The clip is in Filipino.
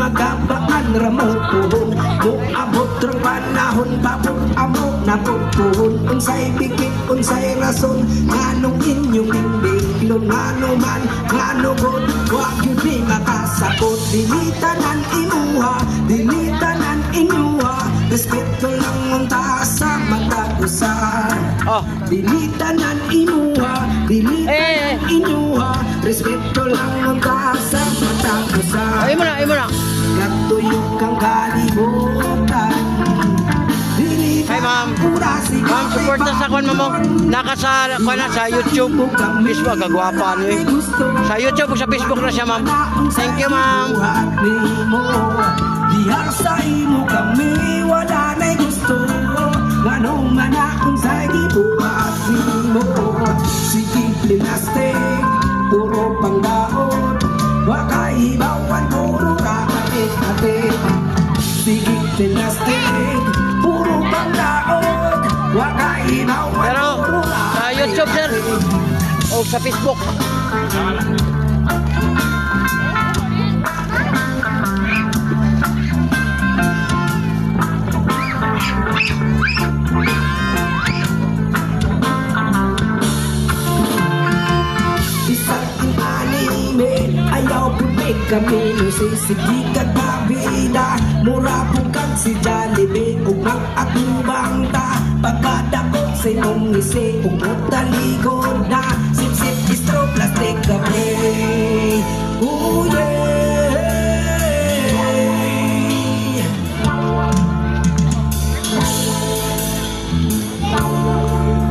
Magabaan ramo puhon. Muabot rang panahon Babot amo napupuhon Unsay bikit, unsay rason Nganong inyong imbiglon Ngano man, ngano god Huwag yun di makasakot. Dilitanan imuha Dilitanan inyuha Respeto lang ang taas sa matagusan. Oh, Dilitanan inuha, dilitanan Eh, eh. inuha Respeto lang ang taas sa ay mo na, ay mo na. Katuyok kang kalibutan Hi, ma'am. Ma'am, supporta sa kwan mo mo. Naka sa, kwan na, sa YouTube. Facebook, kagwapa niyo eh. Sa YouTube, sa Facebook na siya, ma'am. Thank you, ma'am. Diha sa imo kami wala na'y gusto Nganong man akong sa gibuhat mo Sige plastic, kakapit-kapit Sige plastic, puro pangdaon Waka ibawan, Pero, sa YouTube, sir. O sa Facebook. kami nagsisigi kagbabida Mura po kag si Jollibee Ug ang atong bangta Pagkadakot sa imong ngisi Ug taligod na. Sip-sip distro plastic kami. Uye